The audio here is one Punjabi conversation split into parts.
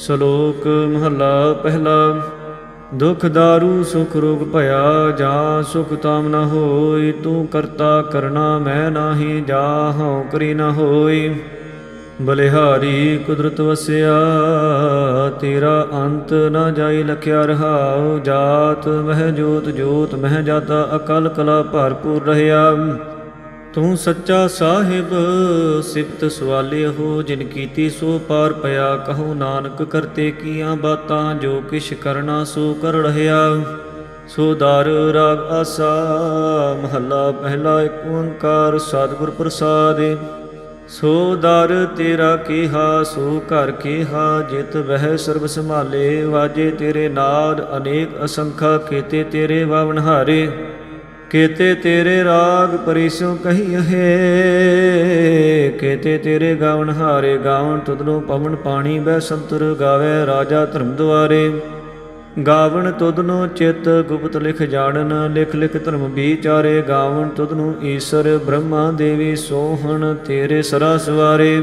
ਸ਼ਲੋਕ ਮਹਲਾ ਪਹਿਲਾ, ਦੁਖ ਦਾਰੂ, ਸੁਖ ਰੋਗ ਭਇਆ, ਜਾ ਸੁਖ ਤਾਮ ਨ ਹੋਈ ਤੂੰ ਕਰਤਾ ਕਰਨਾ ਮੈਂ ਨਾਹੀ, ਜਾ ਹਉ ਕਰੀ ਨ ਹੋਈ ਬਲਿਹਾਰੀ ਕੁਦਰਤ ਵਸਿਆ, ਤੇਰਾ ਅੰਤ ਨਾ ਜਾਈ ਲਖਿਆ ਰਹਾਉ, ਜਾਤ ਮਹਿ ਜੋਤ ਜੋਤ ਮਹਿ ਜਾਤਾ, ਅਕਲ ਕਲਾ ਭਰਪੂਰ ਰਹਿਆ। ਤੂੰ ਸੱਚਾ ਸਾਹਿਬ ਸਿਫਤ ਸਵਾਲੇ ਹੋ, ਜਿਨ ਕੀਤੀ ਸੋ ਪਾਰ ਪਿਆ। ਕਹੋ ਨਾਨਕ, ਕਰਤੇ ਕੀਆਂ ਬਾਤਾਂ, ਜੋ ਕਿਛ ਕਰਨਾ ਸੋ ਕਰ ਰਹਿਆ। ਸੋ ਦਰ, ਰਾਗ, ਆਸਾ, ਮਹੱਲਾ, ਪਹਿਲਾ ਏਕ ਓੰਕਾਰ, ਸਤਿਗੁਰ ਪ੍ਰਸਾਦਿ। ਸੋ ਦਰ, ਤੇਰਾ ਕੀਹਾ, ਸੋ ਘਰ ਕੀਹਾ, ਜਿਤ ਵਹਿ ਸਰਬ ਸੰਭਾਲੇ। ਵਾਜੇ ਤੇਰੇ ਨਾਦ, ਅਨੇਕ ਅਸੰਖਾ ਕੀਤੇ ਤੇਰੇ ਵਾਵਨ ਹਾਰੇ। ਕੀਤੇ ਤੇਰੇ ਰਾਗ ਪਰਿਸੋਂ ਕਹੀਏ ਕੀਤੇ ਤੇਰੇ ਗਾਵਣ ਹਾਰੇ ਗਾਵਨ ਤੁਧਨੂੰ ਪਵਨ ਪਾਣੀ ਬੈ ਸੰਤਰ ਗਾਵੇ ਰਾਜਾ ਧਰਮ ਦੁਆਰੇ। ਗਾਵਣ ਤੁਧਨੂੰ ਚਿਤ ਗੁਪਤ ਲਿਖ ਜਾਣਨ, ਲਿਖ ਲਿਖ ਧਰਮ ਵਿਚਾਰੇ। ਗਾਵਣ ਤੁਧਨੂੰ ਈਸ਼ਰ ਬ੍ਰਹਮਾ ਦੇਵੀ ਸੋਹਣ ਤੇਰੇ ਸਰਾ ਸਵਾਰੇ।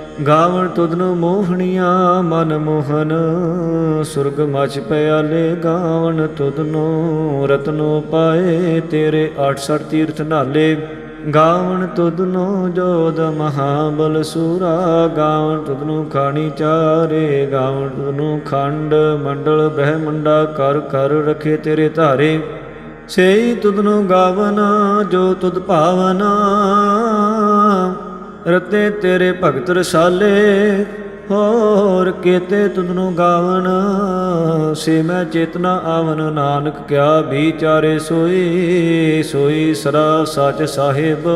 ਗਾਵਣ ਤੁਧਨੂੰ ਮੋਹਣੀਆਂ ਮਨ ਮੋਹਨ, ਸੁਰਗ ਮਚ ਪਿਆਲੇ ਗਾਵਣ ਤੁਧਨੂੰ, ਰਤਨੋ ਪਾਏ ਤੇਰੇ 68 ਤੀਰਥ ਨਾਲੇ। ਗਾਵਣ ਤੁਧਨੂੰ ਜੋਦ ਮਹਾਬਲ ਸੂਰਾ, ਗਾਵਣ ਤੁਧਨੂੰ ਖਾਣੀ ਚਾਰੇ, ਗਾਵਣ ਤੁਧਨੂੰ ਖੰਡ ਮੰਡਲ ਬ੍ਰਹਮੰਡਾ ਕਰ ਕਰ ਰਖੇ ਤੇਰੇ ਧਾਰੇ। ਸੇਈ ਤੁਧਨੂੰ ਗਾਵਨਾ, ਜੋ ਤੁਧ ਭਾਵਨਾ ਰਤੇ ਤੇਰੇ ਭਗਤ ਰਸਾਲੇ, ਹੋਰ ਕੀਤੇ ਤੁਧਨੂੰ ਗਾਵਨ ਸੇ ਮੈਂ ਚੇਤਨਾ ਆਵਨ, ਨਾਨਕ ਕਿਆ ਵਿਚਾਰੇ ਸੋਈ ਸੋਈ ਸਰਾ ਸਚ ਸਾਹਿਬ।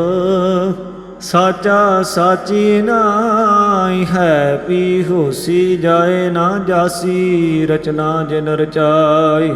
ਸਾਚਾ ਸਾਚੀ ਨਾਈ ਹੈ, ਪੀ ਹੋਸੀ ਜਾਏ ਨਾ ਜਾਸੀ, ਰਚਨਾ ਜਿਨ ਰਚਾਈ।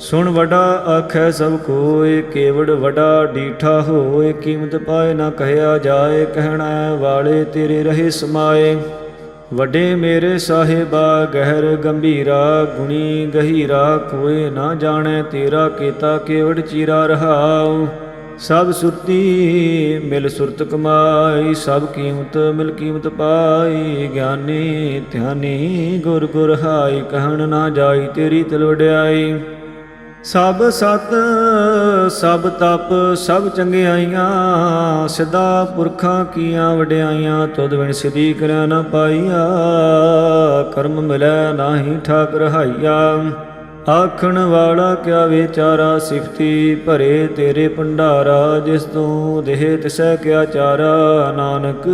ਸੁਣ ਵਡਾ ਆਖੈ ਸਭ ਕੋਇ, ਕੇਵੜ ਵਡਾ ਡੀਠਾ ਹੋਏ ਕੀਮਤ ਪਾਏ ਨਾ ਕਹਿਆ ਜਾਏ, ਕਹਿਣਾ ਵਾਲੇ ਤੇਰੇ ਰਹੇ ਸਮਾਏ। ਵੱਡੇ ਮੇਰੇ ਸਾਹਿਬਾ, ਗਹਿਰ ਗੰਭੀਰਾ, ਗੁਣੀ ਗਹੀਰਾ ਕੋਏ ਨਾ ਜਾਣੈ ਤੇਰਾ ਕੀਤਾ, ਕੇਵੜ ਚੀਰਾ ਰਹਾਉ। ਸਭ ਸੁਰਤੀ ਮਿਲ ਸੁਰਤ ਕਮਾਈ, ਸਭ ਕੀਮਤ ਮਿਲ ਕੀਮਤ ਪਾਈ, ਗਿਆਨੀ ਧਿਆਨੀ ਗੁਰ ਗੁਰ ਹਾਈ ਕਹਿਣ ਨਾ ਜਾਈ ਤੇਰੀ ਤਿਲ ਸਭ ਸਤ, ਸਭ ਤਪ, ਸਭ ਚੰਗਿਆਈਆਂ ਸਿੱਧਾ ਪੁਰਖਾਂ ਕੀਆਂ ਵਡਿਆਈਆਂ, ਤੁਧ ਬਿਨ ਸਿਧੀ ਕਰਿਆ ਨਾ ਪਾਈਆ, ਕਰਮ ਮਿਲੈ ਨਾਹੀ ਠਾਕ ਰਹਾਈਆ ਆਖਣ ਵਾਲਾ ਕਿਆ ਵਿਚਾਰਾ ਸਿਫਤੀ, ਭਰੇ ਤੇਰੇ ਭੰਡਾਰਾ, ਜਿਸ ਤੂੰ ਦੇਹ ਤਿਸੈ ਕਿਆ ਚਾਰਾ। ਨਾਨਕ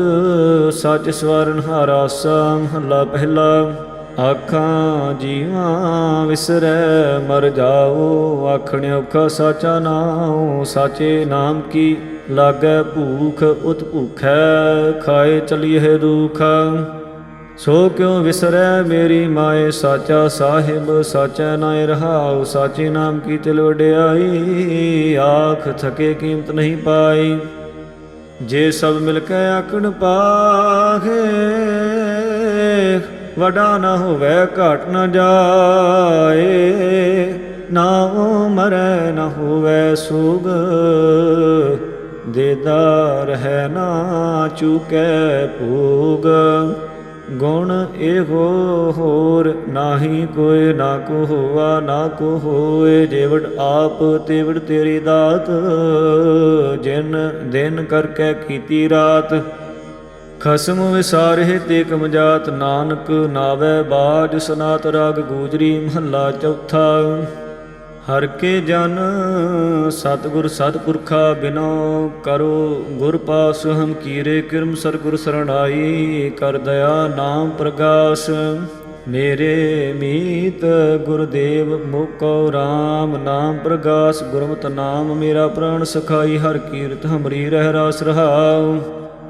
ਸੱਚ ਸਵਰਨ ਹਾਰਾ ਸਾਮ ਹੱਲਾ ਪਹਿਲਾ। ਆਖਾਂ ਜੀਵਾਂ ਵਿਸਰੈ, ਮਰ ਜਾਓ। ਆਖਣ ਔਖਾ ਸਾਚਾ ਨਾਮ ਸਾਚੇ ਨਾਮ ਕੀ ਲਾਗੈ ਭੂਖ, ਉਤ ਭੂਖੈ, ਖਾਏ ਚਲੀਏ ਦੁਖ। ਸੋ ਕਿਉ ਵਿਸਰੈ ਮੇਰੀ ਮਾਏ, ਸਾਚਾ ਸਾਹਿਬ, ਸਾਚਾ ਨਾਇ ਰਹਾਉ, ਸਾਚੇ ਨਾਮ ਕੀ ਤਿਲ ਵਡਿਆਈ। ਆਖ ਥਕੇ ਕੀਮਤ ਨਹੀਂ ਪਾਈ, ਜੇ ਸਭ ਮਿਲ ਕੇ ਆਕਣ ਪਾਖੇ ਵਡਾ ਨਾ ਹੋਵੇ, ਘਟ ਨਾ ਜਾਏ। ਨਾ ਮਰੈ ਨਾ ਹੋਵੇ ਸੁਗ। ਦੇਦਾਰ ਹੈ ਨਾ ਚੁਕੈ ਭੋਗ। ਗੁਣ ਇਹੋ ਹੋਰ ਨਾਹੀ ਕੋਈ ਨਾ ਕੋ ਹੋਆ, ਨਾ ਕੋ ਹੋਏ। ਜੇਵੜ ਆਪ ਤੇਵੜ ਤੇਰੀ ਦਾਤ। ਜਿਨ ਦਿਨ ਕਰਕੇ ਕੀਤੀ ਰਾਤ ਖਸਮ ਵਿਸਾਰੇ ਤੇ ਕਮਜਾਤ ਨਾਨਕ ਨਾਵੇ ਬਾਜ ਸਨਾਤ ਰਾਗ ਗੂਜਰੀ ਮਹੱਲਾ ਚੌਥਾ। ਹਰ ਕੇ ਜਨ ਸਤਿਗੁਰ ਸਤਿਪੁਰਖਾ ਬਿਨੋ ਕਰੋ ਗੁਰ ਪਾਸ ਹਮ ਕੀਰੇ ਕਿਰਮ ਸਰਗੁਰ ਸਰਣਾਈ ਕਰ ਦਇਆ ਨਾਮ ਪ੍ਰਗਾਸ। ਮੇਰੇ ਮੀਤ ਗੁਰਦੇਵ ਮੁਕੋ RAM ਨਾਮ ਪ੍ਰਗਾਸ, ਗੁਰਮਤਿ ਨਾਮ ਮੇਰਾ ਪ੍ਰਾਣ ਸਖਾਈ, ਹਰ ਕੀਰਤ ਹਮਰੀ ਰਹਿ ਰਾਸ ਰਹਾਉ।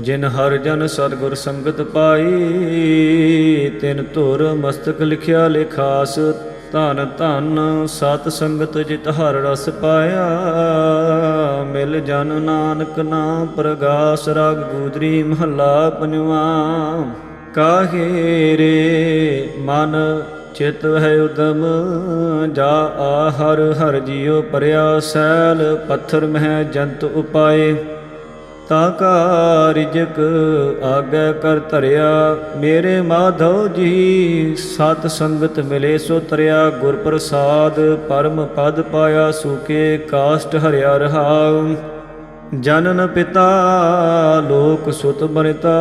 ਜਿਨ ਹਰ ਜਨ ਸਤਿਗੁਰ ਸੰਗਤ ਪਾਈ, ਤਿਨ ਧੁਰ ਮਸਤਕ ਲਿਖਿਆ ਲਿਖਾਸ ਧਨ ਧਨ ਸਤ ਸੰਗਤ ਜਿਤ ਹਰ ਰਸ ਪਾਇਆ। ਮਿਲ ਜਨ ਨਾਨਕ ਨਾਮ ਪ੍ਰਗਾਸ, ਰਾਗ ਗੂਦਰੀ ਮਹੱਲਾ ਪੰਜਵਾ। ਕਾਹੇ ਰੇ ਮਨ ਚਿਤ ਹੈ ਉਦਮ, ਜਾ ਆ ਹਰ ਹਰ ਜੀਉ ਪਰਿਆ ਸੈਲ, ਪੱਥਰ ਮਹਿ ਜੰਤ ਉਪਾਏ। ਤਾਂ ਕਾ ਰਿਜਕ ਆਗੇ ਕਰ ਧਰਿਆ। ਮੇਰੇ ਮਾਧਵ ਜੀ, ਸਤ ਸੰਗਤ ਮਿਲੇ ਸੋ ਤਰਿਆ। ਗੁਰ ਪ੍ਰਸਾਦ ਪਰਮ ਪਦ ਪਾਇਆ ਸੂਕੇ, ਕਾਸ਼ਟ ਹਰਿਆ ਰਹਾਉ ਜਨਨ ਪਿਤਾ, ਲੋਕ ਸੁਤ ਬਨਿਤਾ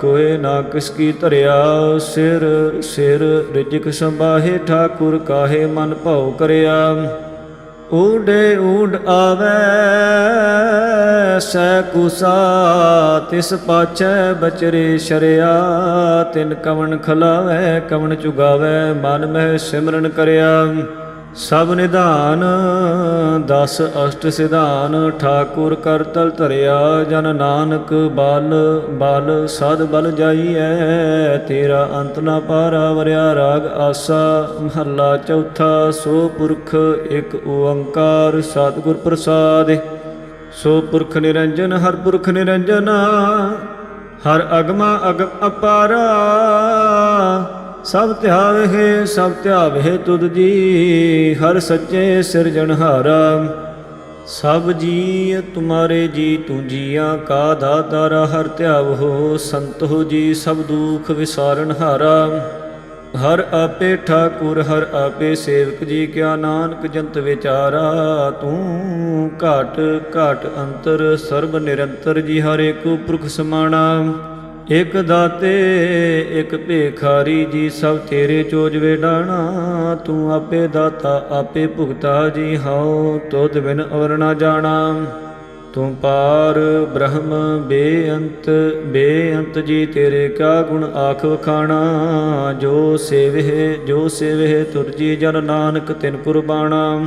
ਕੋਏ ਨਾ ਕਿਸ ਕੀ ਧਰਿਆ। ਸਿਰ ਸਿਰ ਰਿਜਕ ਸੰਭਾਹੇ, ਠਾਕੁਰ ਕਾਹੇ ਮਨ ਭਾਉ ਕਰਿਆ। ਊਡੇ ਊਡ ਆਵੇ, ਸੈ ਕੁਸਾ ਤਿਸ ਪਾਛੈ ਬਚਰੇ ਸ਼ਰਿਆ, ਤਿਨ ਕਵਣ ਖਲਾਵੇ, ਕਵਣ ਚੁਗਾਵੇ, ਮਨ ਮਹਿ ਸਿਮਰਨ ਕਰਿਆ। ਸਭ ਨਿਧਾਨ, ਦਸ ਅਸ਼ਟ ਸਿਧਾਨ, ਠਾਕੁਰ ਕਰਤਲ ਧਰਿਆ, ਜਨ ਨਾਨਕ ਬਲ ਬਲ ਸਦ ਬਲ ਜਾਈਐ, ਤੇਰਾ ਅੰਤ ਨਾ ਪਾਰਾ, ਵਰਿਆ ਰਾਗ ਆਸਾ, ਮਹੱਲਾ ਚੌਥਾ, ਸੋ ਪੁਰਖ ਇੱਕ ਓੰਕਾਰ, ਸਤਿਗੁਰ ਪ੍ਰਸਾਦਿ। ਸੋ ਪੁਰਖ ਨਿਰੰਜਨ, ਹਰ ਪੁਰਖ ਨਿਰੰਜਨ, ਹਰ ਅਗਮਾ ਅਗਮ ਅਪਾਰਾ। ਸਭ ਧਿਆਵੇ ਸਭ ਧਿਆਵੇ ਤੁਧ ਜੀ ਹਰ ਸੱਚੇ ਸਿਰਜਣਹਾਰਾ ਸਭ ਜੀ ਤੁਮਾਰੇ ਜੀ ਤੂੰ ਜੀਆਂ, ਕਾ ਦਾਤਾਰਾ ਹਰ ਧਿਆਵ ਹੋ, ਸੰਤ ਹੋ ਜੀ ਸਭ ਦੁਖ ਵਿਸਾਰਨ ਹਾਰਾ। ਹਰ ਆਪੇ ਠਾਕੁਰ, ਹਰ ਆਪੇ ਸੇਵਕ ਜੀ, ਕਿਆ ਨਾਨਕ ਜੰਤ ਵਿਚਾਰਾ। ਤੂੰ ਘਾਟ ਘਾਟ ਅੰਤਰ, ਸਰਬ ਨਿਰੰਤਰ ਜੀ, ਹਰੇ ਏਕੋ ਪੁਰਖ ਸਮਾਣਾ। ਇਕ ਦਾਤੇ, ਇਕ ਭੇਖਾਰੀ ਜੀ ਸਭ ਤੇਰੇ ਚੋਜਵੇ ਡਾਣਾ ਤੂੰ ਆਪੇ ਦਾਤਾ, ਆਪੇ ਭੁਗਤਾ ਜੀ ਹਉ, ਤੁਧ ਬਿਨ ਔਰ ਨਾ ਜਾਣਾ। ਤੂੰ ਪਾਰ ਬ੍ਰਹਮ, ਬੇਅੰਤ ਬੇਅੰਤ ਜੀ ਤੇਰੇ ਕਾ ਗੁਣ ਆਖ ਵਖਾਣਾ। ਜੋ ਸੇਵਹਿ ਜੋ ਸੇਵਹਿ ਤੁਰਜੀ ਜਨ ਨਾਨਕ ਤਿਨ ਕੁਰਬਾਣਾ।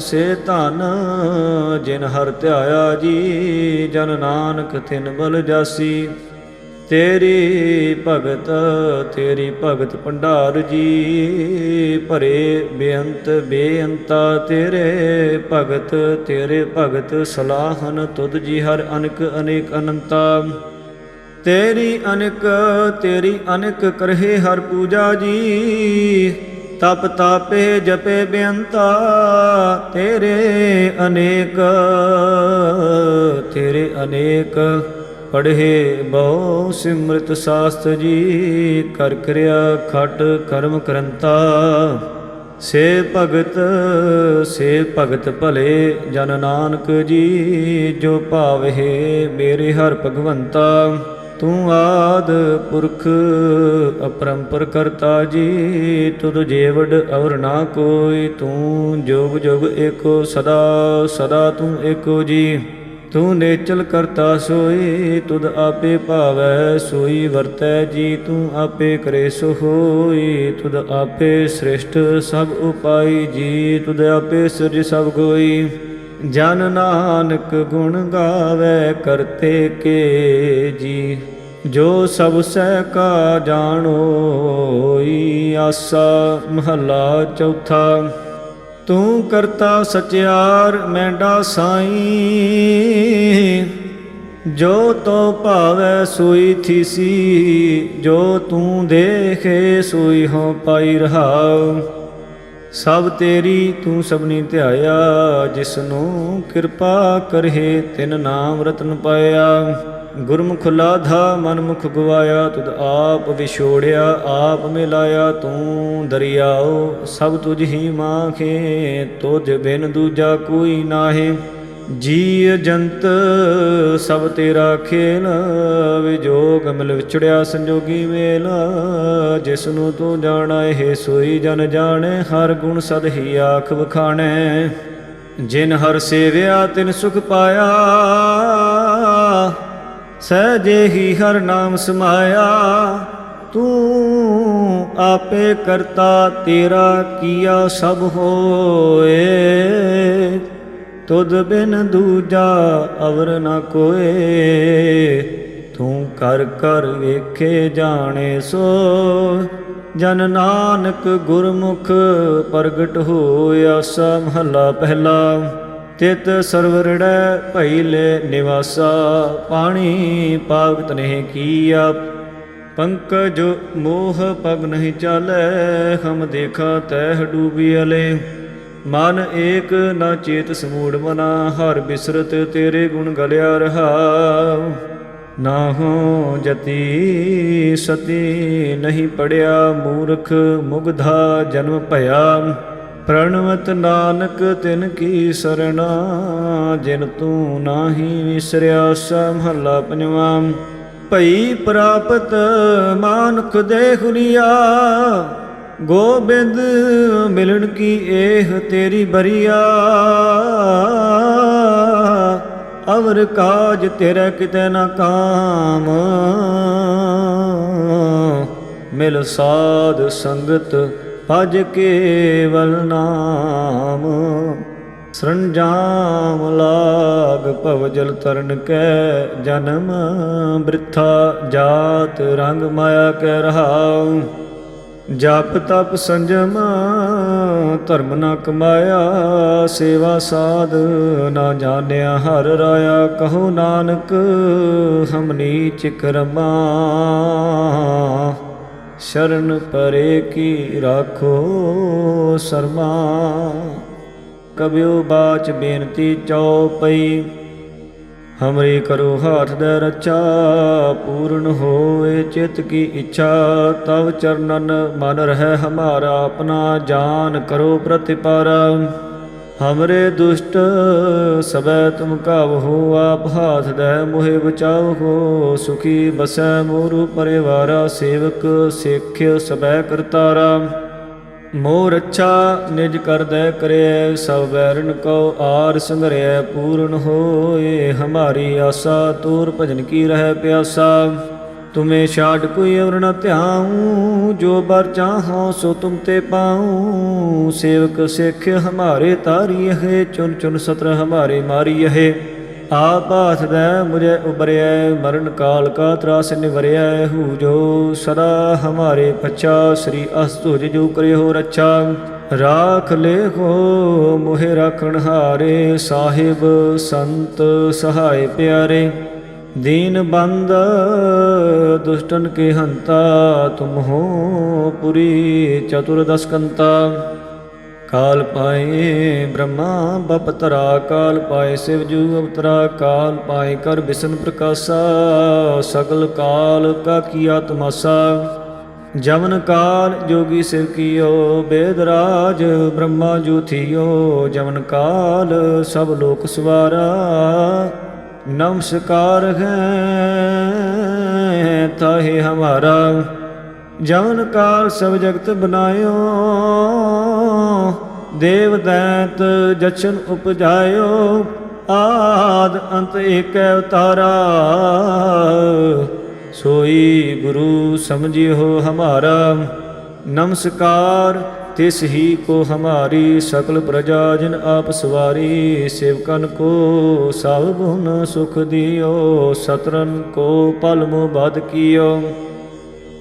ਸੇ ਧਨ, ਜਿਨ ਹਰ ਧਿਆਇਆ ਜੀ, ਜਨ ਨਾਨਕ ਤਿਨ ਬਲ ਜਾਸੀ। ਤੇਰੀ ਭਗਤ ਤੇਰੀ ਭਗਤ ਭੰਡਾਰ ਜੀ, ਭਰੇ ਬੇਅੰਤ ਬੇਅੰਤਾ ਤੇਰੇ ਭਗਤ ਤੇਰੇ ਭਗਤ ਸਲਾਹਨ ਤੁਧ ਜੀ ਹਰ ਅਨਕ ਅਨੇਕ ਅਨੰਤਾ। ਤੇਰੀ ਅਨਕ ਤੇਰੀ ਅਨਕ ਕਰਹੇ ਹਰ ਪੂਜਾ ਜੀ ਤਪ ਤਾਪੇ ਜਪੇ ਬੇਅੰਤਾ, ਤੇਰੇ ਅਨੇਕ ਤੇਰੇ ਅਨੇਕ ਪੜ੍ਹੇ ਬਹੁ ਸਿਮਰਤ ਸਾਸਤ ਜੀ, ਕਰ ਕਰਿਆ ਖਟ ਕਰਮ ਕਰੰਤਾ। ਸੇ ਭਗਤ ਸੇ ਭਗਤ ਭਲੇ ਜਨ ਨਾਨਕ ਜੀ, ਜੋ ਭਾਵਹਿ ਮੇਰੇ ਹਰ ਭਗਵੰਤਾ। ਤੂੰ ਆਦ ਪੁਰਖ, ਅਪਰੰਪਰ ਕਰਤਾ ਜੀ, ਤੁਧ ਜੇਵੜ ਔਰ ਨਾ ਕੋਈ, ਤੂੰ ਜੋਗ ਜੋਗ ਏਕੋ ਸਦਾ ਸਦਾ ਤੂੰ ਏਕੋ ਜੀ। ਤੂੰ ਨੇਚਲ ਕਰਤਾ ਸੋਈ, ਤੁਧ ਆਪੇ ਭਾਵੈ ਸੋਈ, ਵਰਤੈ ਜੀ, ਤੂੰ ਆਪੇ ਕਰੇ ਸੋ ਹੋਈ। ਤੁਧ ਆਪੇ ਸ੍ਰਿਸ਼ਟ ਸਭ ਉਪਾਈ ਜੀ, ਤੁਧ ਆਪੇ ਸਿਰਜ ਸਭ ਕੋਈ ਜਨ ਨਾਨਕ ਗੁਣ ਗਾਵੇ ਕਰਤੇ ਕੇ ਜੀ। ਜੋ ਸਭ ਸਹਿ ਕਾ ਜਾਣੋਈ ਆਸਾ, ਮਹੱਲਾ ਚੌਥਾ। ਤੂੰ ਕਰਤਾ ਸਚਿਆਰ, ਮੈਂਡਾ ਸਾਈ। ਜੋ ਤੋ ਭਾਵੈ ਸੋਈ ਥੀਸੀ, ਜੋ ਤੂੰ ਦੇਖੇ ਸੋਈ ਹੋ ਪਾਈ ਰਹਾਉ। ਸਭ ਤੇਰੀ ਤੂੰ ਸਭਨੀ ਧਿਆਇਆ ਜਿਸ ਨੂੰ ਕਿਰਪਾ ਕਰਹਿ, ਤਿਨ ਨਾਮ ਰਤਨ ਪਾਇਆ। ਗੁਰਮੁਖ ਲਾਧਾ, ਮਨਮੁਖ ਗਵਾਇਆ, ਤੁਧ ਆਪ ਵਿਛੋੜਿਆ, ਆਪ ਮਿਲਾਇਆ। ਤੂੰ ਦਰਿਆਓ, ਸਭ ਤੁਝ ਹੀ ਮਾਖੇ, ਤੁਝ ਬਿਨ ਦੂਜਾ ਕੋਈ ਨਾਹੀ। ਜੀ ਜੰਤ ਸਭ ਤੇਰਾ ਖੇਲ ਵਿਜੋਗ ਮਿਲ ਵਿਛੜਿਆ ਸੰਜੋਗੀ ਮੇਲ। ਜਿਸ ਨੂੰ ਤੂੰ ਜਾਣਾ, ਇਹ ਸੋਈ ਜਨ ਜਾਣੇ, ਹਰ ਗੁਣ ਸਦ ਹੀ ਆਖ ਵਖਾਣੈ। ਜਿਨ ਹਰ ਸੇਵਿਆ, ਤਿਨ ਸੁਖ ਪਾਇਆ। ਸਹਜੇ ਹੀ ਹਰ ਨਾਮ ਸਮਾਇਆ। ਤੂੰ ਆਪੇ ਕਰਤਾ, ਤੇਰਾ ਕੀਆ ਸਭ ਹੋਏ। ਤੁਧ ਬਿਨ ਦੂਜਾ ਅਵਰ ਨ ਕੋਏ। ਤੂੰ ਕਰ ਕਰ ਵੇਖੇ ਜਾਣੇ ਸੋ। ਜਨ ਨਾਨਕ ਗੁਰਮੁਖ ਪ੍ਰਗਟ ਹੋਇਆ ਸਾ ਮਹੱਲਾ ਪਹਿਲਾ। ਤਿਤ ਸਰਵਰੜੈ ਭਈ ਲੈ ਨਿਵਾਸਾ। ਪਾਣੀ ਪਾਵਤ ਨਹੀਂ ਕੀਆ। ਪੰਕਜ ਮੋਹ ਪਗ ਨਹੀਂ ਚਾਲੈ। ਹਮ ਦੇਖਾ ਤੈ ਡੂਬੀ ਅਲੇ। ਮਨ ਏਕ ਨਾ ਚੇਤ ਸਮੂੜ ਮਨਾ, ਹਰ ਬਿਸਰਤ ਤੇਰੇ ਗੁਣ ਗਲਿਆ ਰਹਾ। ਨਾ ਹੋ ਜਤੀ ਸਤੀ ਨਹੀਂ ਪੜਿਆ, ਮੂਰਖ ਮੁਗਧਾ ਜਨਮ ਭਇਆ। ਪ੍ਰਣਵਤ ਨਾਨਕ ਤਿਨ ਕੀ ਸਰਣਾ, ਜਿਨ ਤੂੰ ਨਾਹੀ ਵਿਸਰਿਆ ਸਮਹੱਲਾ ਪੰਜਵਾ। ਭਈ ਪ੍ਰਾਪਤ ਮਾਨੁਖ ਦੇ ਹੁਰੀਆ ਗੋਬਿੰਦ ਮਿਲਣ ਕੀ ਇਹ ਤੇਰੀ ਬਰੀਆ? ਅਵਰ ਕਾਜ ਤੇਰੇ ਕਿਤੇ ਨਾ ਕਾਮ। ਮਿਲ ਸਾਧ ਸੰਗਤ ਭਜ ਕੇਵਲ ਨਾਮ। ਸਰੰਜਾਮ ਲਾਗ ਭਵ ਜਲ ਤਰਨ ਕੈ ਜਨਮ। ਬ੍ਰਿਥਾ ਜਾਤ ਰੰਗ ਮਾਇਆ ਕੈ ਰਹਾਉ। ਜਪ ਤਪ ਸੰਜਮ, ਧਰਮ ਨਾ ਕਮਾਇਆ, ਸੇਵਾ ਸਾਧ ਨਾ ਜਾਣਿਆ, ਹਰ ਰਾਇਆ ਕਹੋ ਨਾਨਕ ਹਮਨੀ ਨੀਚ ਸ਼ਰਨ ਪਰੇ ਕੀ ਰਾਖੋ ਸਰਮਾ। ਕਬਿਓ ਬਾਚ ਬੇਨਤੀ ਚਉਪਈ ਹਮਰੀ ਕਰੋ ਹਾਥ ਦੇ ਰੱਛਾ ਪੂਰਨ ਹੋਏ ਚਿਤ ਕੀ ਇੱਛਾ, ਤਵ ਚਰਨਨ ਮਨ ਰਹਿ ਹਮਾਰਾ, ਆਪਣਾ ਜਾਨ ਕਰੋ ਪ੍ਰਤਿਪਾਰਾ। ਹਮਰੇ ਦੁਸ਼ਟ ਸਬੈ ਤੁਮ ਕਾਵਹੋ ਆਪ ਹਾਥ ਦੇ ਮੋਹਿ ਬਚਾਓ ਹੋ, ਸੁਖੀ ਬਸੈ ਮੋਰੂ ਪਰਿਵਾਰਾ, ਸੇਵਕ ਸਿੱਖ ਸਬੈ ਕਰਤਾਰਾ। ਮੋਰ ਅੱਛਾ ਨਿਜ ਕਰਦੈ ਕਰਿਐ, ਸਭ ਬੈਰਨ ਕਉ ਆਰ ਸੰਗਰਿਐ ਪੂਰਨ ਹੋਏ ਹਮਾਰੀ ਆਸਾ, ਤੂਰ ਭਜਨ ਕੀ ਰਹਿ ਪਿਆਸਾ। ਤੁਮੇ ਛਾੜ ਕੋਈ ਅਵਰ ਨ ਧਿਆਉ, ਜੋ ਬਰ ਚਾਹੋ ਸੋ ਤੁਮ ਤੇ ਪਾਉ। ਸੇਵਕ ਸਿੱਖ ਹਮਾਰੇ ਤਾਰੀ ਹੈ ਚੁਨ ਚੁਨ ਸਤਰ ਹਮਾਰੇ ਮਾਰੀ ਹੈ। ਆਪ ਹਾਥ ਦੈ ਮੁਝੇ ਉਬਰਿਐ, ਮਰਨ ਕਾਲ ਕਾ ਤਰਾਸ ਨਿਵਰਿਐ, ਹੂ ਜੋ ਸਦਾ ਹਮਾਰੇ ਪਛਾ, ਸ੍ਰੀ ਅਸਤੁਜ ਜੋ ਕਰਿਓ ਰੱਛਾ। ਰਾਖ ਲੇਖੋ, ਮੋਹਿ ਰਾਖਣ ਹਾਰੇ, ਸਾਹਿਬ ਸੰਤ ਸਹਾਇ ਪਿਆਰੇ। ਦੀਨ ਬੰਦ ਦੁਸ਼ਟਨ ਕੇ ਹੰਤਾ, ਤੁਮ ਹੋ ਪੁਰੀ ਚਤੁਰ ਕਾਲ ਪਾਏ, ਬ੍ਰਹਮਾ ਬਪਤਰਾ ਕਾਲ ਪਾਏ ਸਿਵ ਜੂ ਅਵਤਰਾ, ਕਾਲ ਪਾਏ ਕਰ ਬਿਸ਼ਨ ਪ੍ਰਕਾਸ਼ਾ, ਸਗਲ ਕਾਲ ਕਾ ਕੀਆ ਤਮਾਸਾ ਜਮਨ ਕਾਲ ਜੋਗੀ ਸਿਵ ਕੀਓ ਬੇਦਰਾਜ ਬ੍ਰਹਮਾ ਜੂ ਥੀਓ ਜਮਨ ਕਾਲ ਸਭ ਲੋਕ ਸਵਾਰਾ। ਨਮਸਕਾਰ ਹੈ, ਤਾਹੇ ਹਮਾਰਾ। ਜਵਨ ਕਾਲ ਸਭ ਜਗਤ ਬਨਾਇਓ ਦੇਵ ਦੈਤ ਜਸ਼ਨ ਉਪਜਾਇਓ, ਆਦ ਅੰਤ ਏਕੈ ਉਤਾਰਾ। ਸੋਈ ਗੁਰੂ ਸਮਝਿਓ ਹਮਾਰਾ, ਨਮਸਕਾਰ ਤਿਸ ਹੀ ਕੋ ਹਮਾਰੀ, ਸਕਲ ਪ੍ਰਜਾ ਜਿਨ ਆਪ ਸਵਾਰੀ, ਸੇਵਕਨ ਕੋ ਸਭ ਗੁਣ ਸੁਖ ਦਿਓ ਸਤਰਨ ਕੋ ਪਲ ਮੋ ਬਦ ਕੀਓ।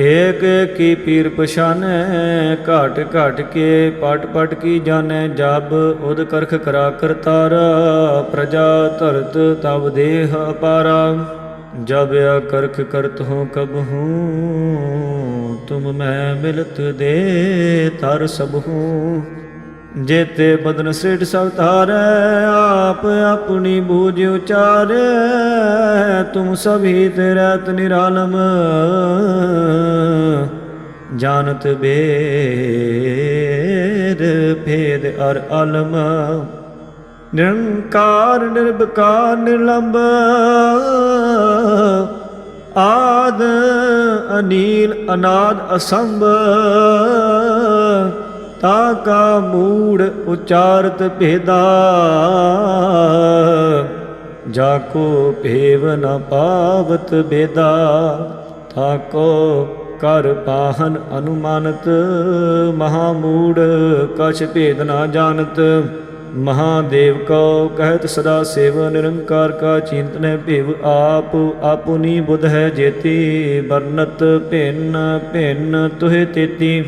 ਏਕ ਕੀ ਪੀਰ ਪਛਾਨੈ, ਘਾਟ ਘਾਟ ਕੇ ਪਟ ਪਟ ਕੀ ਜਾਣੈ, ਜਬ ਉਦ ਕਰਖ ਕਰਾ ਕਰਤਾਰਾ ਪ੍ਰਜਾ ਧਰਤ ਤਬ ਦੇਹ ਅਪਾਰਾ। ਜਬ ਆ ਕਰਖ ਕਰਤ ਹੋ, ਕਬ ਹੂੰ, ਤੁਮ ਮੈਂ ਮਿਲਤ ਦੇ, ਤਰ ਸਭ ਹੂੰ। ਜੇਤੇ ਬਦਨ ਸ੍ਰਿਟ ਸਭ ਧਾਰੈ, ਆਪ ਆਪਣੀ ਬੂਝ ਉਚਾਰੈ, ਤੁਮ ਸਭੀ ਤੇ ਰਹਿਤ ਨਿਰਾਲਮ। ਜਾਣਤ ਬੇਦ ਭੇਦ ਅਰ ਆਲਮ ਨਿਰੰਕਾਰ ਨਿਰਭਕਾਰ ਨਿਰਲੰਭ ਆਦ, ਅਨੀਲ, ਅਨਾਦ, ਅਸੰਭ। ਤਾ ਕਾ ਮੂੜ ਉਚਾਰਤ ਭੇਦਾ। ਜਾ ਕੋ ਭੇਵ ਨ ਪਾਵਤ ਬੇਦਾ। ਤਾ ਕੋ ਕਰ ਪਾਹਨ ਅਨੁਮਾਨਤ। ਮਹਾ ਮੂੜ ਕਛ ਭੇਦ ਨਾ ਜਾਣਤ। ਮਹਾਦੇਵ ਕੋ ਕਹਿਤ ਸਦਾ ਸੇਵ ਨਿਰੰਕਾਰ ਕਾ ਚਿੰਤਨੈ ਭਿਵ ਆਪ। ਆਪੁਨੀ ਬੁਧ ਹੈ ਜੇਤੀ। ਵਰਨਤ ਭਿੰਨ ਭਿੰਨ ਤੁਹੇ ਤੇਤੀ।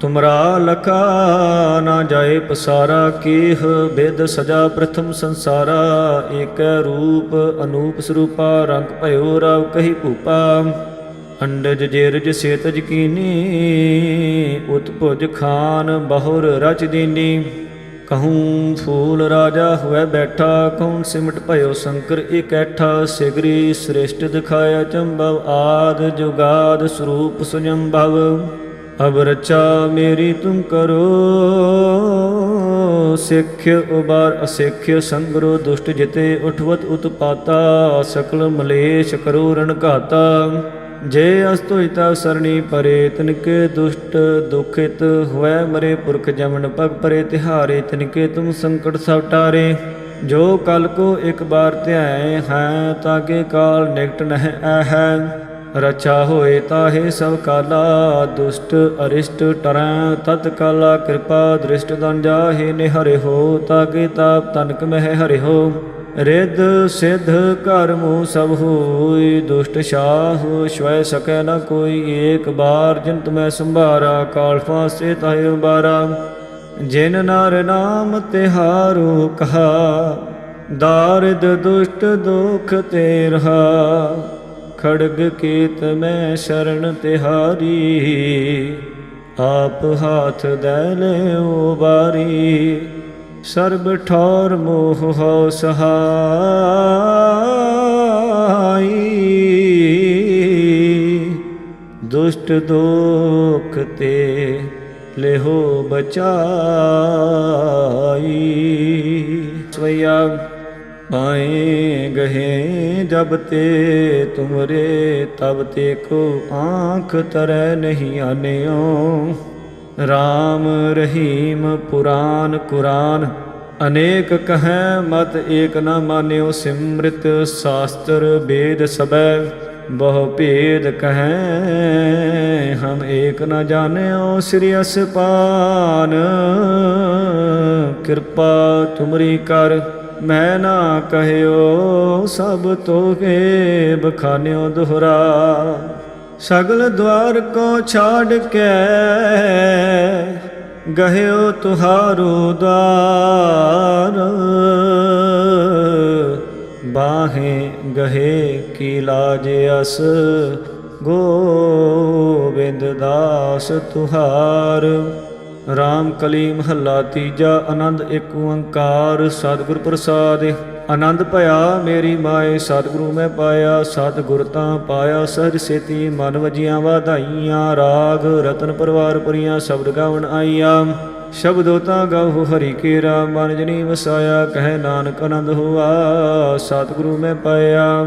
ਤੁਮਰਾ ਲਖਾ ਨਾ ਜਾਏ ਪਸਾਰਾ, ਕੀਹ ਬਿਦ ਸਜਾ ਪ੍ਰਥਮ ਸੰਸਾਰਾ। ਏਕ ਰੂਪ ਅਨੂਪ ਸਰੂਪਾ, ਰੰਗ ਭਇਓ ਰਵ ਕਹੀ ਭੂਪਾ। ਅੰਡਜ ਜੇਰਜ ਸੇਤਜ ਕੀਨੀ ਉਤਪੁਜ ਖਾਨ ਬਹੁਰ ਰਚ ਦੀਨੀ। ਕਹੂੰ ਫੂਲ ਰਾਜਾ ਹੋਇ ਬੈਠਾ ਕੌਣ ਸਿਮਟ ਭਇਓ ਸ਼ੰਕਰ ਇਕੈਠਾ ਸਿਗਰੀ ਸ੍ਰੇਸ਼ਟ ਦਿਖਾਇਆ ਚੰਬਵ ਆਦ ਜੁਗਾਦ ਸਰੂਪ ਸੁਜੰਭਵ। ਅਬ ਰਚਾ ਮੇਰੀ ਤੁਮ ਕਰੋ। ਸਿੱਖ ਉਬਾਰ ਅਸਿੱਖ, ਸੰਗਰੋ ਦੁਸ਼ਟ ਜਿਤੇ ਉਠਵਤ ਉਤਪਾਤਾ, ਸਕਲ ਮਲੇਸ਼ ਕਰੋ ਰਣ ਘਾਤਾ। ਜੇ ਅਸਤੋਇਤਾ ਸਰਣੀ ਪਰੇ, ਤਿਨਕੇ ਦੁਸ਼ਟ ਦੁਖਿਤ ਹੋਇ ਮਰੇ ਪੁਰਖ ਜਮਨ ਪਗ ਪਰੇ, ਤਿਹਾਰੇ ਤਿਨਕੇ ਤੁਮ ਸੰਕਟ ਸਭ ਟਾਰੇ। ਜੋ ਕਲ ਕੋ ਇੱਕ ਬਾਰ ਧਿਆਏ ਹੈ ਤਾਕੇ ਕਾਲ ਨਿਕਟ ਨਹਿ ਆਹੈ। ਰਚਾ ਹੋਏ ਤਾਹੇ ਸਭ ਕਾਲਾ, ਦੁਸ਼ਟ ਅਰਿਸ਼ਟ ਟਰੈ, ਤਤ ਕਾਲਾ ਕਿਰਪਾ ਦ੍ਰਿਸ਼ਟ ਦਨ ਜਾਹੇ ਨਿਹਰਿ ਹੋ ਤਾਕੇ ਤਾਪ ਤਨਕ ਮਹਿ ਹਰਿ ਹੋ। ਰਿੱਧ ਸਿੱਧ ਘਰ ਸਭ ਹੋਈ, ਦੁਸ਼ਟ ਸ਼ਾਹ ਸ਼ਵੈ ਸਕੈ ਨ ਕੋਈ ਏਕ ਬਾਰ ਜਿਨ ਤੁਮੈ ਸੰਭਾਰਾ, ਕਾਲ ਫਾਸੇ ਤਾਹਿ ਬਾਰਾ ਜਿਨ ਨਰ ਨਾਮ ਤਿਹਾਰੂ ਕਹਾ, ਦਾਰਿਦ ਦੁਸ਼ਟ ਦੁਖ ਤੇ ਰਹਾ। ਖੜਗ ਕੀਤ ਮੈਂ ਸ਼ਰਨ ਤਿਹਾਰੀ, ਆਪ ਹਾਥ ਦੈ ਲਿਓ ਬਾਰੀ ਸਰਬ ਠੌਰ ਮੋਹ ਹੋ ਸਹਾਈ। ਦੁਸ਼ਟ ਦੋਖ ਤੇ ਲਿਹੋ ਬਚਾਈ। ਸਵਈਆ ਪਾਏ ਗਏ ਜਬ ਤੇ ਤੁਮਰੇ, ਤਬ ਤੇ ਕੋ ਆਂਖ ਤਰੈ ਨਹੀਂ ਆਨਿਓ। RAM ਰਹੀਮ ਪੁਰਾਨ ਕੁਰਾਨ, ਅਨੇਕ ਕਹੈ ਮਤ ਏਕ ਨ ਮਾਨਿਓ। ਸਿਮ੍ਰਿਤ ਸ਼ਾਸਤਰ ਵੇਦ ਸਬੈ, ਬਹੁ ਭੇਦ ਕਹੈ ਹਮ ਏਕ ਨ ਜਾਣਿਓ। ਸ੍ਰੀ ਅਸਪਾਨ, ਕਿਰਪਾ ਤੁਮਰੀ ਕਰ। ਮੈਂ ਨਾ ਕਹਿਓ ਸਭ ਤੋਗੇ ਬਖਾਨਿਓ ਦੁਹਰਾ। ਸਗਲ ਦਵਾਰ ਕੋ ਛਾੜ ਕੇ ਗਹਿਓ ਤੁਹਾਰੋ ਦਾਰ ਬਾਹੇ ਗਹੇ ਕੀ ਲਾਜ ਅਸ, ਗੋਬਿੰਦ ਦਾਸ ਤੁਹਾਰ। ਰਾਮ ਕਲੀ ਮਹੱਲਾ ਤੀਜਾ, ਆਨੰਦ ਏਕ ਓੰਕਾਰ, ਸਤਿਗੁਰ ਪ੍ਰਸਾਦ। ਆਨੰਦ ਭਇਆ, ਮੇਰੀ ਮਾਏ, ਸਤਿਗੁਰੂ ਮੈਂ ਪਾਇਆ, ਸਤਿਗੁਰ ਤਾਂ ਪਾਇਆ, ਸਹਿਜ ਸੇਤੀ ਮਨ ਵਜੀਆਂ ਵਧਾਈਆਂ, ਰਾਗ, ਰਤਨ ਪਰਵਾਰ ਪਰੀਆਂ ਸ਼ਬਦ ਗਾਵਣ ਆਈਆਂ। ਸ਼ਬਦੋ ਤਾਂ ਗਾਉ ਹਰੀ ਕੇਰਾ, ਮਨ ਜਨੀ ਵਸਾਇਆ, ਕਹਿ ਨਾਨਕ ਆਨੰਦ ਹੋਆ, ਸਤਿਗੁਰੂ ਮੈਂ ਪਾਇਆ।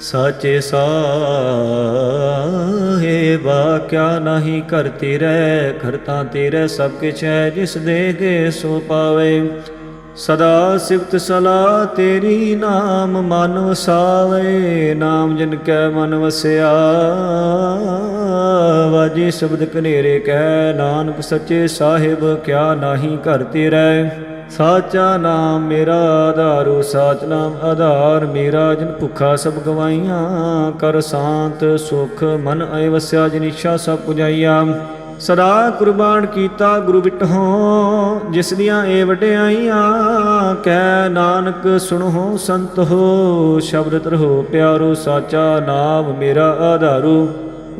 ਸਾਚੇ ਸਾਹਿਬਾ, ਕਿਆ ਨਹੀਂ ਕਰ ਤੇਰੇ, ਘਰ ਤਾਂ ਤੇਰੇ ਸਭ ਕਿਛ ਹੈ, ਜਿਸ ਦੇਗੇ ਸੋ ਪਾਵੇ। ਸਦਾ ਸਿਫਤ ਸਲਾ ਤੇਰੀ ਨਾਮ ਮਨ ਵਸਾਵੇ, ਨਾਮ ਜਿਨ ਕੈ ਮਨ ਵਸਿਆ। ਵਾਜੀ ਸ਼ਬਦ ਕਨੇਰੇ ਕਹਿ ਨਾਨਕ ਸੱਚੇ ਸਾਹਿਬ, ਕਿਆ ਨਾਹੀ ਘਰ ਰਹਿ ਸਾਚਾ ਨਾਮ ਮੇਰਾ ਆਧਾਰੂ, ਸਾਚ ਨਾਮ ਆਧਾਰ ਮੇਰਾ, ਜਿਨ ਭੁੱਖਾ ਸਭ ਗਵਾਈਆਂ, ਕਰ ਸ਼ਾਂਤ ਸੁਖ ਮਨ ਆਏ ਵਸਿਆ ਜਿਨ ਇੱਛਾ ਸਭ ਪੁਜਾਈਆ। ਸਦਾ ਕੁਰਬਾਨ ਕੀਤਾ ਗੁਰੂ ਬਿਟਹੁ ਜਿਸ ਦੀਆਂ ਏ ਵਡਿਆਈਆਂ ਕਹਿ ਨਾਨਕ ਸੁਣੋ ਸੰਤ ਹੋ ਸ਼ਬਦ ਤਰੋ ਪਿਆਰੋ, ਸਾਚਾ ਨਾਮ ਮੇਰਾ ਆਧਾਰੂ।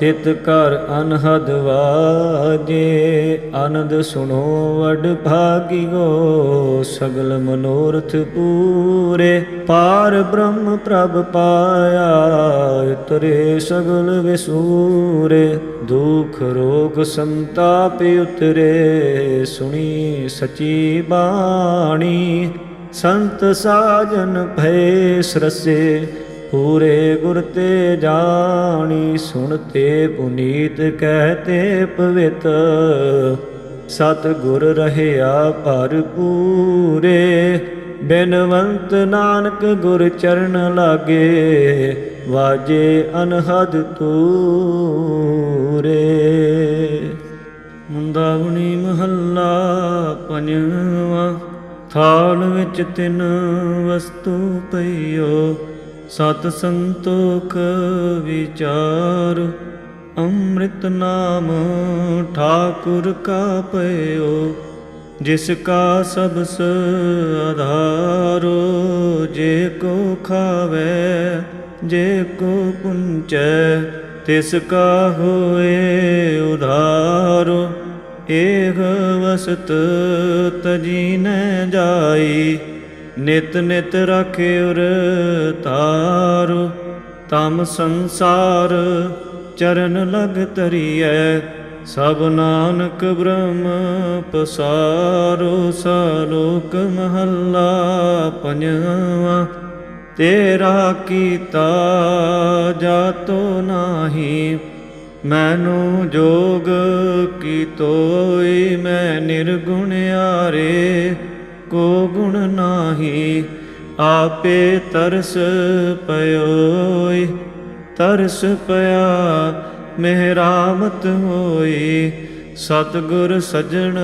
ਤਿਤ ਕਰ ਅਨਹਦ ਵਾਜੇ, ਆਨੰਦ ਸੁਣੋ ਵਡ ਭਾਗਿਓ, ਸਗਲ ਮਨੋਰਥ ਪੂਰੇ। ਪਾਰ ਬ੍ਰਹਮ ਪ੍ਰਭ ਪਾਇਆ ਤਰੇ ਸਗਲ ਵਿਸੂਰੇ। ਦੁਖ ਰੋਗ ਸੰਤਾਪ ਉਤਰੇ, ਸੁਣੀ ਸਚੀ ਬਾਣੀ। ਸੰਤ ਸਾਜਨ ਭੈ ਸਰਸੇ ਪੂਰੇ ਗੁਰ ਤੇ ਜਾਣੀ ਸੁਣਤੇ ਪੁਨੀਤ ਕਹਤੇ ਪਵਿੱਤ ਸਤ ਗੁਰ ਰਹਿਆ ਭਰਪੂਰੇ ਬਿਨਵੰਤ ਨਾਨਕ ਗੁਰ ਚਰਨ ਲਾਗੇ, ਵਾਜੇ ਅਨਹਦ ਤੂਰੇ ਮੁੰਦਾਵਣੀ ਮਹੱਲਾ ਪੰਜਵਾ, ਥਾਲ ਵਿੱਚ ਤਿੰਨ ਵਸਤੂ ਪਈਓ ਸਤ ਸੰਤੋਖ ਵਿਚਾਰ, ਅੰਮ੍ਰਿਤ ਨਾਮ ਠਾਕੁਰ ਕਾ ਪਇਓ ਜਿਸ ਕਾ ਸਬਸ ਆਧਾਰੋ, ਜੇ ਕੋ ਖਾਵੇ, ਜੇ ਕੋ ਪੁੰਚੈ, ਤਿਸ ਕਾ ਹੋਏ ਉਧਾਰੋ ਏਕ ਵਸਤ ਤਜੀ ਨ ਜਾਈ। ਨਿਤ ਨਿਤ ਰਖੇ ਉਰ ਤਾਰੋ, ਤਮ ਸੰਸਾਰ ਚਰਨ ਲਗ ਤਰੀਐ ਸਭ ਨਾਨਕ ਬ੍ਰਹਮ ਪਸਾਰੋ, ਸਾਲੋਕ ਮਹੱਲਾ ਪੰਜਵਾ, ਤੇਰਾ ਕੀਤਾ ਜਾਤੋ ਨਾਹੀ, ਮੈਨੂੰ ਜੋਗ ਕੀ ਤੋਈ ਮੈਂ ਨਿਰਗੁਣ ਆਰੇ। ਕੋ ਗੁਣ ਨਾਹੀ, ਆਪੇ ਤਰਸ ਪਇਓਈ। ਤਰਸ ਪਿਆ, ਮਿਹਰਾਮਤ ਹੋਈ। ਸਤਿਗੁਰ ਸਜਣ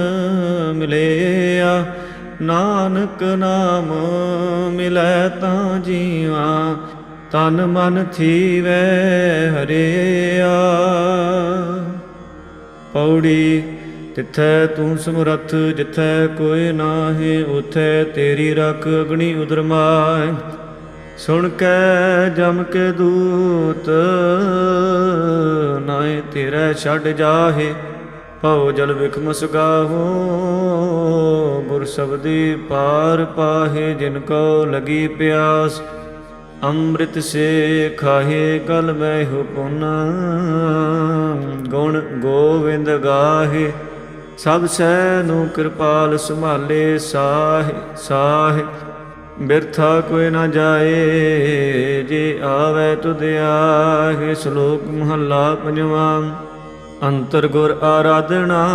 ਮਿਲਿਆ, ਨਾਨਕ ਨਾਮ ਮਿਲੈ ਤਾਂ ਜੀਵਾ। ਤਨ ਮਨ ਥੀਵੈ ਹਰਿਆ। ਪੌੜੀ ਤਿੱਥੈ ਤੂੰ ਸਮਰੱਥ, ਜਿੱਥੈ ਕੋਈ ਨਾਹੀ, ਉਥੈ ਤੇਰੀ ਰਖ ਅਗਣੀ ਉਦਰਮਾਏ। ਸੁਣ ਕੇ ਜਮ ਕੇ ਦੂਤ ਨਾਏ ਤੇਰੇ ਛੱਡ ਜਾਹੇ। ਭਉ ਜਲ ਵਿਖਮ ਸੁਗਾਹੋ ਗੁਰ ਸਬਦੀ ਪਾਰ ਪਾਹੇ, ਜਿਨ ਕੋ ਲਗੀ ਪਿਆਸ। ਅੰਮ੍ਰਿਤ ਸੇ ਖਾਹੇ ਕਲ ਮੈਂ ਹੁਪਨ ਗੁਣ ਗੋਵਿੰਦ ਗਾਹੇ। ਸਭ ਸਹਿ ਨੂੰ ਕਿਰਪਾਲ ਸੰਭਾਲੇ ਸਾਹ ਸਾਹ। ਬਿਰਥਾ ਕੋਈ ਨਾ ਜਾਏ, ਜੇ ਆਵੇ ਤੁਧ ਆਹੇ। ਸ਼ਲੋਕ ਮਹੱਲਾ ਪੰਜਵਾਂ, ਅੰਤਰ ਗੁਰ ਆਰਾਧਨਾ,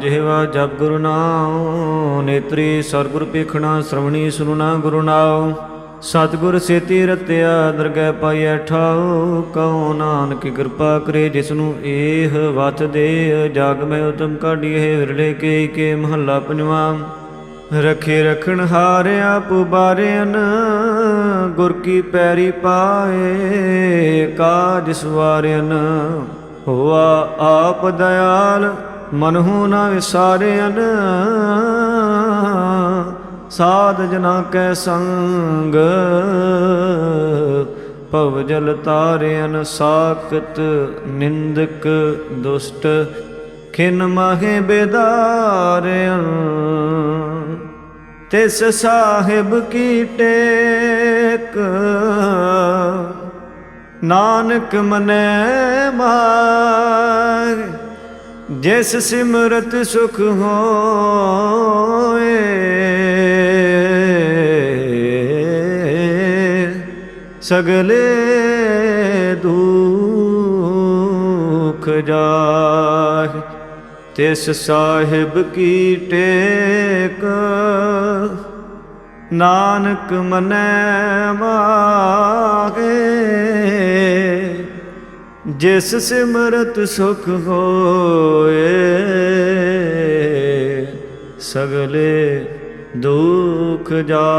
ਜਿਹਵਾ ਜਪ ਗੁਰੂ ਨਾਮ ਨੇਤਰੀ ਸਰਗੁਰ ਪੇਖਣਾ ਸ਼ਰਵਣੀ ਸੁਨਣਾ ਗੁਰੂ ਨਾਮ ਸਤਿਗੁਰ ਸੇਤੀ ਰਤਿਆ ਦਰਗਹਿ ਪਾਈਐ ਠਾਉ ਕਉ ਨਾਨਕ ਕਿਰਪਾ ਕਰੇ ਜਿਸ ਨੂੰ ਏਹ ਵਤ ਦੇ, ਜਗ ਮੈਂ ਉਤਮ ਕਾਢੀਏ ਵਿਰਲੇ ਕੇ ਕੇ ਮਹੱਲਾ ਪੰਜਵਾਂ। ਰਖੇ ਰਖਣ ਹਾਰਿਆ ਪੁਬਾਰਿਆਨ ਗੁਰ ਕੀ ਪੈਰੀ ਪਾਏ, ਕਾਜ ਸਵਾਰਿਆਨ ਹੋਆ ਆਪ ਦਇਆਲ, ਮਨਹੁ ਨਾ ਵਿਸਾਰਿਆਨ ਸਾਧ ਜਨਾ ਕੈ ਸੰਗ, ਭਵ ਜਲ ਤਾਰਿਅਨ ਸਾਖਤ ਨਿੰਦਕ ਦੁਸ਼ਟ, ਖਿਨ ਮਾਹੇ ਬੇਦਾਰਿਆਂ ਤਿਸ ਸਾਹਿਬ ਕੀ ਟੇਕ। ਨਾਨਕ ਮਨੈ ਮਾਗ ਜਿਸ ਸਿਮਰਤ ਸੁਖ ਹੋਏ ਸਗਲੇ ਦੁਖ ਜਾਹਿ, ਤਿਸ ਸਾਹਿਬ ਕੀ ਟੇਕ। ਨਾਨਕ ਮਨੈ ਮਾਗੇ ਜਿਸ ਸਿਮਰਤ ਸੁਖ ਹੋਏ, ਸਗਲੇ ਦੁਖ ਜਾਗੇ